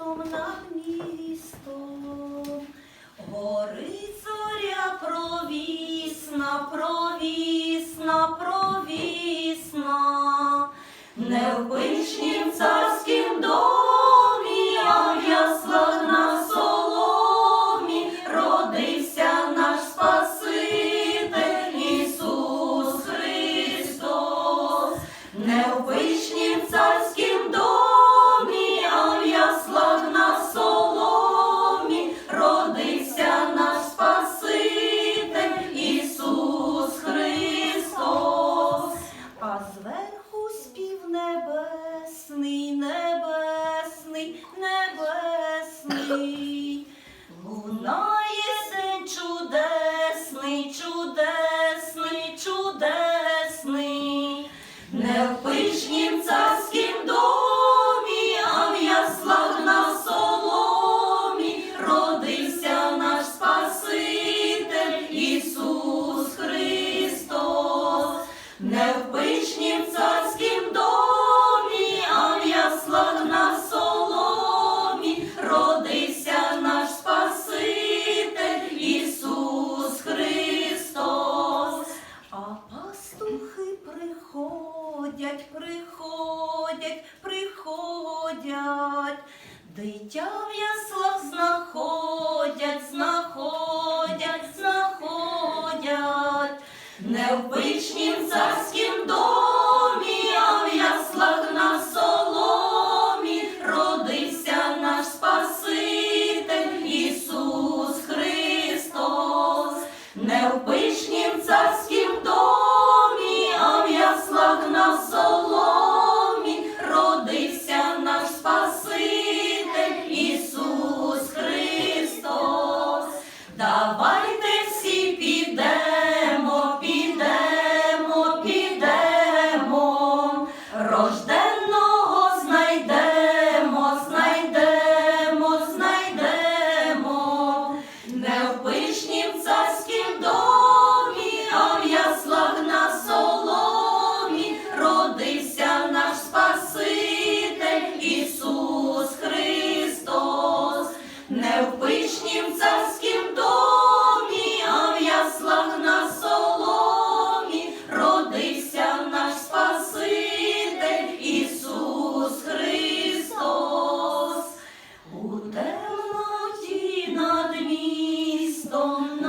містом над містом, горить зоря провісна, провісна, провісна, не в пишнім царі. приходять, приходять, дитя в яслах знаходять, знаходять, знаходять, не в царськім домі. con